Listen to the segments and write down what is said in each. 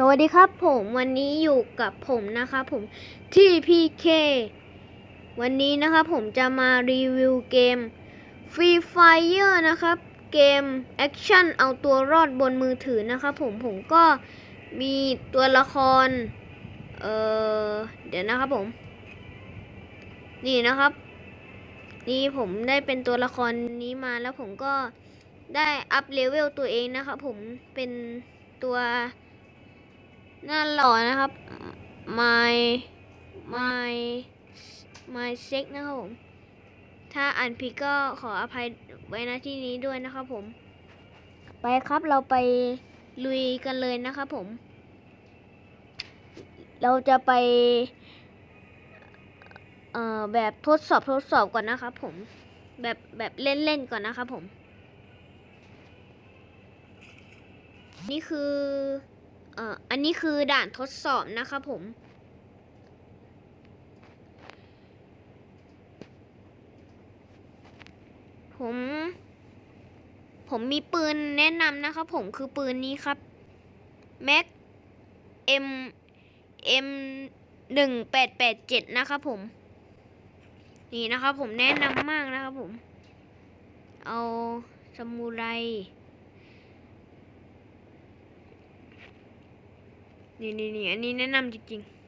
สวัสดีครับผมวันนี้อยู่กับผมนะครับผมที่ PK วันนี้นะครับผมจะมารีวิวเกม Free Fire นะครับ เกมแอคชั่นเอาตัวรอดบนมือถือนะครับผมผมก็มีตัวละคร เออเดี๋ยวนะครับผม นี่นะครับ นี่ผมได้เป็นตัวละครนี้มาแล้วผมก็ได้อัพเลเวลตัวเองนะครับผมเป็นตัว น้าหล่อนะครับ my my my sex นะครับผม ถ้าอ่านผิดก็ขออภัยไว้ณที่นี้ด้วยนะครับผม ไปครับเราไปลุยกันเลยนะครับผม เราจะไป เอ่อแบบทดสอบทดสอบก่อนนะครับผม แบบแบบเล่นๆก่อนนะครับผม นี่คือ เอ่ออันนี้คือด่านทดสอบนะครับผม ผม ผมมีปืนแนะนำนะครับผมคือปืนนี้ครับ Mac M M หนึ่งแปดแปดเจ็ดนะครับผม นี่นะครับผมแนะนำมากนะครับผม เอาสมูไร นี่นี่นี่อันนี้แนะนำจริงๆ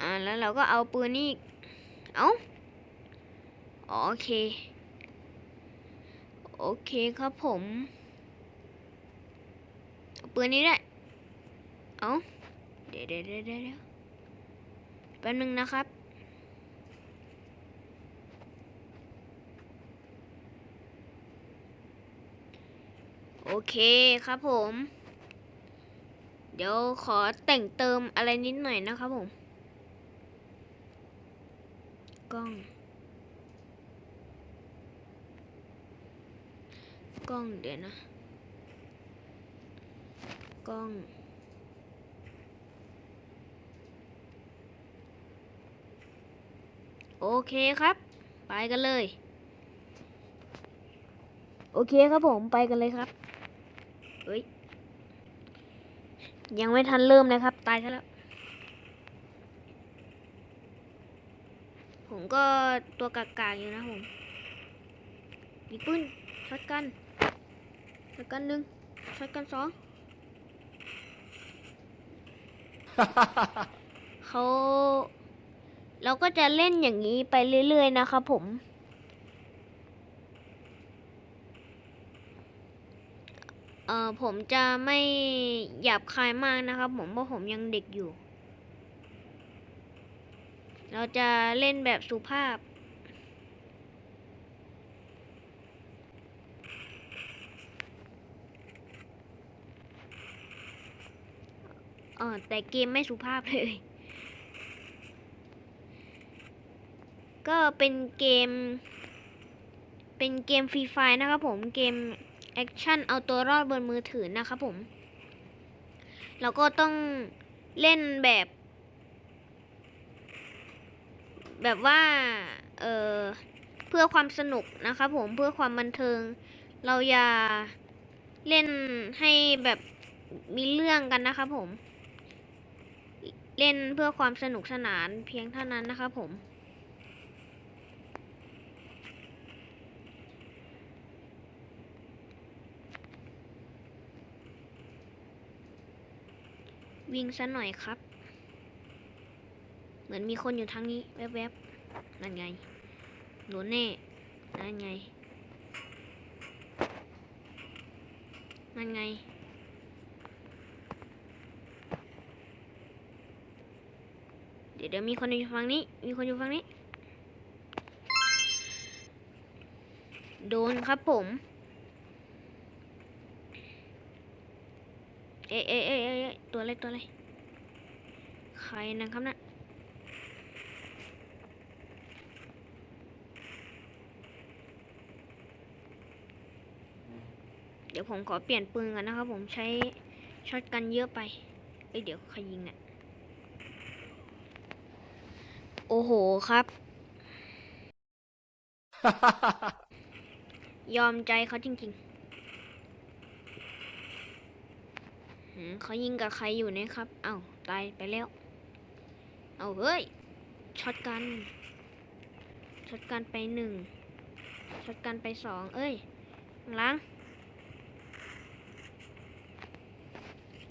อ่าแล้วเราก็เอาปืนนี่ เอาอ๋อโอเค โอเคครับผมเอาปืนนี้ได้เอาเดี๋ยวเดี๋ยวเดี๋ยวเดี๋ยวแป๊บนึงนะครับ โอเคครับผม เดี๋ยวขอแต่งเติมอะไรนิดหน่อยนะครับผม กล้อง กล้องเดี๋ยวนะ กล้อง โอเคครับ ไปกันเลย โอเคครับผมไปกันเลยครับ เฮ้ย ยังไม่ทันเริ่มเลยครับ ตายซะแล้ว ผมก็ตัวกากๆอยู่นะผมยิงปืนช็อตกันช็อตกันหนึ่งช็อตกันสองเขาเราก็จะเล่นอย่างนี้ไปเรื่อย ๆ นะครับผม เอ่อ ผมจะไม่หยาบคายมากนะครับ ผมเพราะผมยังเด็กอยู่ เราจะเล่นแบบสุภาพ เออแต่เกมไม่สุภาพเลย ก็เป็นเกม เป็นเกมฟรีไฟนะครับผมเกม แอคชั่นเอาตัวรอดบนมือถือนะครับผมเราก็ต้องเล่นแบบ แบบว่า เออเพื่อความสนุกนะครับผมเพื่อความบันเทิง เราอย่าเล่นให้แบบมีเรื่องกันนะครับผม เล่นเพื่อความสนุกสนานเพียงเท่านั้นนะครับผม วิ่งซะหน่อยครับ เหมือนมีคนอยู่ทางนี้แวบๆนั่นไงโดนแน่นั่นไงนั่นไง เดี๋ยวเดี๋ยวมีคนอยู่ฝั่งนี้ มีคนอยู่ฝั่งนี้ โดนครับผม เอ๊ะเอ๊ะเอ๊ะเอ๊ะเอ๊ะตัวอะไรตัวอะไรใครนะครับนะ่ะเดี๋ยวผมขอเปลี่ยนปืนกันนะครับ ผมใช้ช็อตกันเยอะไป เอ้ยเดี๋ยวใครยิงเนี่ยโอ้โหครับ ยอมใจเขาจริง ๆหืม เขายิงกับใครอยู่เนะครับ เอ้าตายไปแล้ว เอาเฮ้ย ช็อตกัน ช็อตกันไปหนึ่ง ช็อตกันไปสอง เอ้ยล้าง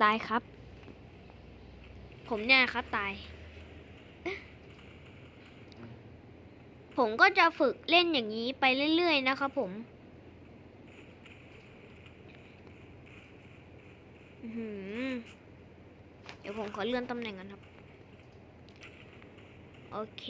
ตายครับ ผมเนี่ยครับตาย ผมก็จะฝึกเล่นอย่างนี้ไปเรื่อยๆนะครับผม อื้อหือ เดี๋ยวผมขอเลื่อนตำแหน่งกันครับ โอเค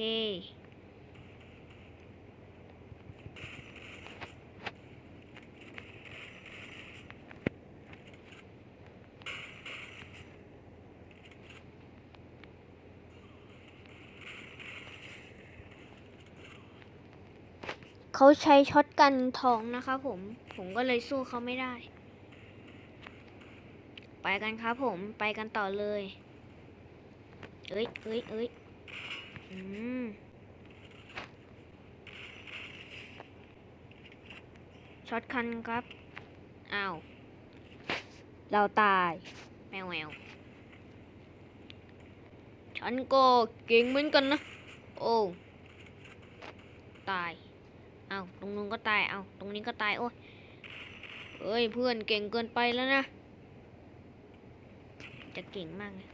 เขาใช้ช็อตกันทองนะคะผม ผมก็เลยสู้เขาไม่ได้ กันครับผมไปกันต่อเลย เอ้ยเอ้ยเอ้ยอืมช็อตคันครับอ้าวเราตายแมวแมวฉันก็เก่งเหมือนกันนะ โอ้ตายเอาตรงนู้นก็ตายเอาตรงนี้ก็ตายโอ้ยเอ้ยเพื่อนเก่งเกินไปแล้วนะ จะเก่งมากเลย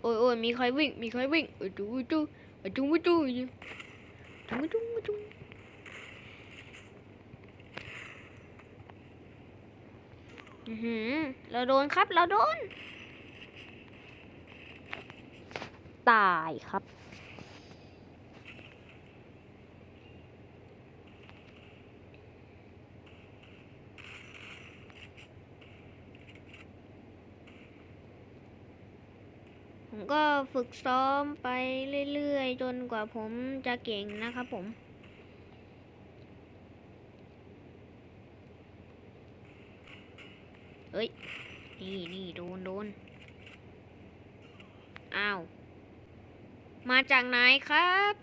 โอ้ยโอ้ยมีใครวิ่ง มีใครวิ่งเออจูจูเออจูจูจูจูจูจูอือหือ เราโดนครับ เราโดน ตายครับ ก็ฝึกซ้อมไปเรื่อยๆ จนกว่าผมจะเก่งนะครับผม เฮ้ย นี่นี่โดนโดน อ้าว มาจากไหนครับ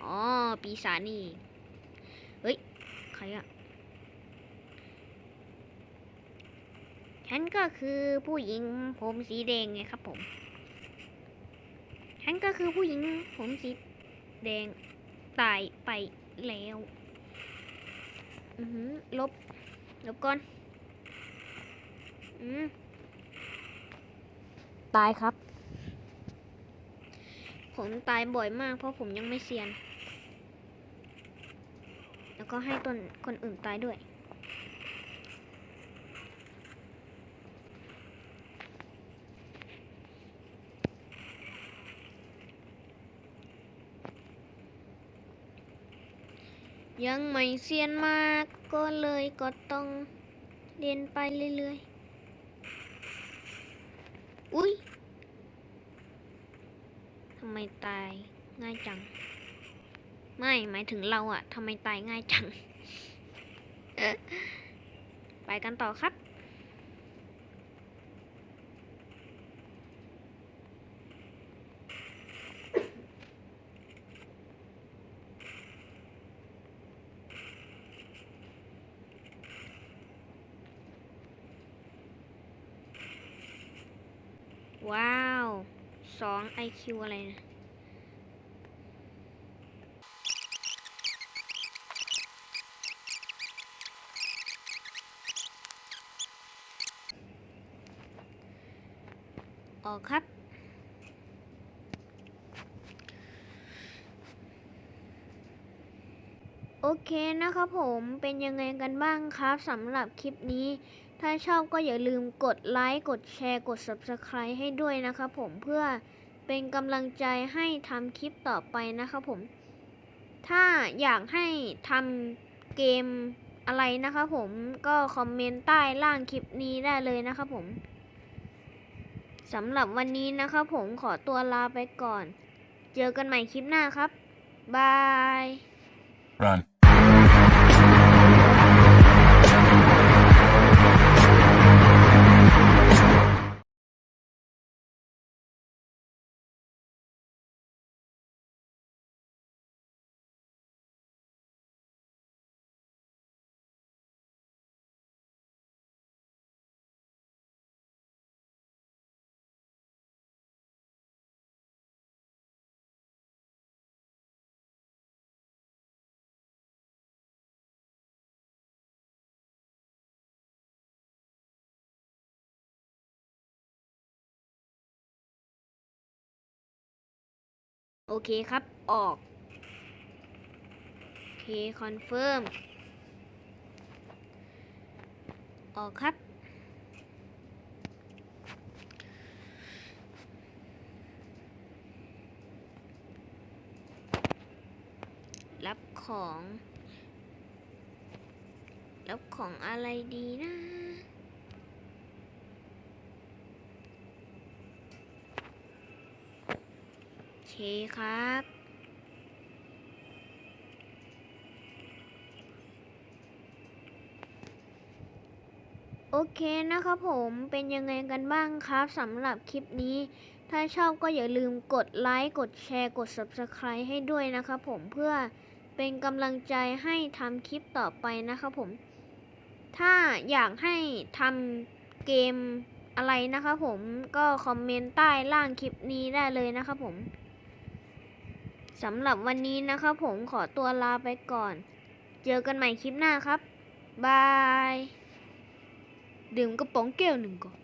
อ๋อ ปีศาจนี่ เฮ้ย ใครอะฉันก็คือผู้หญิงผมสีแดงไงครับผมันก็คือผู้หญิงผมสีแดงตายไปแล้วอือหือลบ ลบก่อน อืมตายครับ ผมตายบ่อยมาก เพราะผมยังไม่เซียน แล้วก็ให้ตนคนอื่นตายด้วย ยังไม่เซียนมากก็เลยก็ต้องเรียนไปเรื่อยๆ อุ้ยทำไมตายง่ายจัง ไม่หมายถึงเราอะทำไมตายง่ายจัง ไปกันต่อครับ ว้าวสอง IQ อะไรนะ ออกครับโอเคนะครับผมเป็นยังไงกันบ้างครับสำหรับคลิปนี้ ถ้าชอบก็อย่าลืมกดไลค์ กดแชร์ กด Subscribe ให้ด้วยนะครับผมเพื่อเป็นกำลังใจให้ทำคลิปต่อไปนะครับผม ถ้าอยากให้ทำเกมอะไรนะครับผมก็คอมเมนต์ใต้ล่างคลิปนี้ได้เลยนะครับผมสำหรับวันนี้นะครับผมขอตัวลาไปก่อน เจอกันใหม่คลิปหน้าครับ บาย Run. โอเคครับออก โอเคคอนเฟิร์ม ออกครับ รับของ รับของอะไรดีนะ โอ เคครับ โอเคนะครับผมเป็นยังไงกันบ้างครับสำหรับคลิปนี้ ถ้าชอบก็อย่าลืมกดไลค์ กดแชร์ กด Subscribe ให้ด้วยนะครับผมเพื่อเป็นกำลังใจให้ทำคลิปต่อไปนะครับผม ถ้าอยากให้ทำเกมอะไรนะครับผมก็คอมเมนต์ใต้ล่างคลิปนี้ได้เลยนะครับผม สำหรับวันนี้นะครับผมขอตัวลาไปก่อน เจอกันใหม่คลิปหน้าครับ บาย ดื่มกระป๋องแก้วหนึ่งก่อน